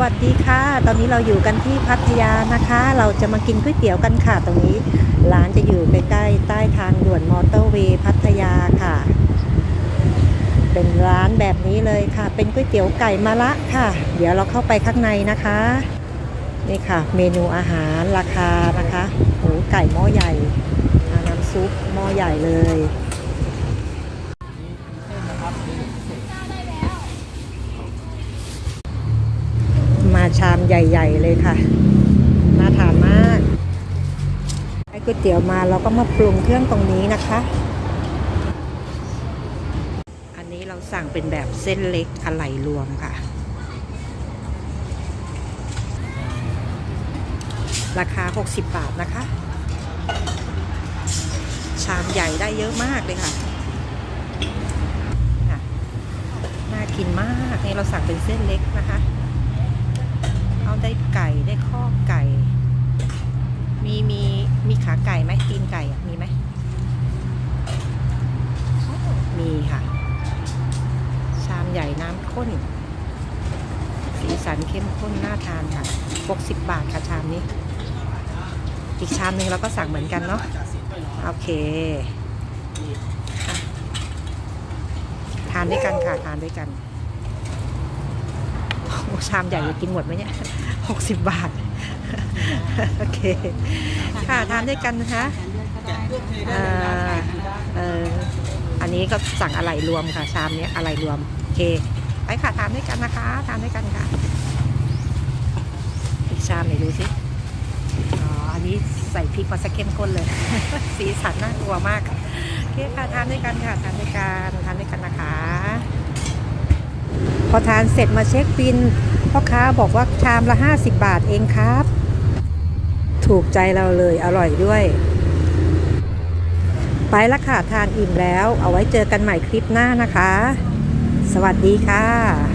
วัสดีค่ะ ตอนนี้เราอยู่กันที่พัทยานะคะ เราจะมากินก๋วยเตี๋ยวกันค่ะ ตรงนี้ร้านจะอยู่ใกล้ๆใต้ทางด่วนมอเตอร์เวย์พัทยาค่ะ เป็นร้านแบบนี้เลยค่ะ เป็นก๋วยเตี๋ยวไก่มะละค่ะ เดี๋ยวเราเข้าไปข้างในนะคะ นี่ค่ะ เมนูอาหารราคานะคะหูไก่หม้อใหญ่น้ำซุปหม้อใหญ่เลย มา ชามใหญ่ ๆ เลยค่ะ น่าทานมากให้ก๋วยเตี๋ยวมาเราก็มาปรุงเครื่องตรงนี้นะคะ อันนี้เราสั่งเป็นแบบเส้นเล็กอะไหล่รวมค่ะ ราคา 60 บาทนะคะ ชามใหญ่ได้เยอะมากเลยค่ะ น่ากินมาก นี่เราสั่งเป็นเส้นเล็กนะคะ เอาได้ไก่ได้ข้อไก่ มีมีมีขา ไก่ไหมตีนไก่มีไหมมีค่ะ ชามใหญ่น้ำข้น สีสันเข้มข้นน่าทานค่ะ 60 บาทค่ะชามนี้ อีกชามหนึ่งเราก็สั่งเหมือนกันเนาะ โอเค ทานด้วยกันค่ะ ทานด้วยกันโอ้ชามใหญ่จะกินหมดไหมเนี่ยหกสิบบาท โอเค ค่ะทานด้วยกันนะคะเอ่อเอ่ออันนี้ก็สั่งอะไรรวมค่ะชามนี้อะไรรวมโอเคไปค่ะทานด้วยกันนะคะทานด้วยกันค่ะ อีกชามไหนดูสิอ๋ออันนี้ใส่พริกมาสักเข้มข้นเลย สีสันน่ากลัวมากโอเคค่ะทานด้วยกันค่ะทานด้วยกันทานด้วยกันนะคะ พอทานเสร็จมาเช็คบินพ่อค้าบอกว่าชามละ 50 บาทเองครับ ถูกใจเราเลยอร่อยด้วย ไปละค่ะทานอิ่มแล้ว เอาไว้เจอกันใหม่คลิปหน้านะคะ สวัสดีค่ะ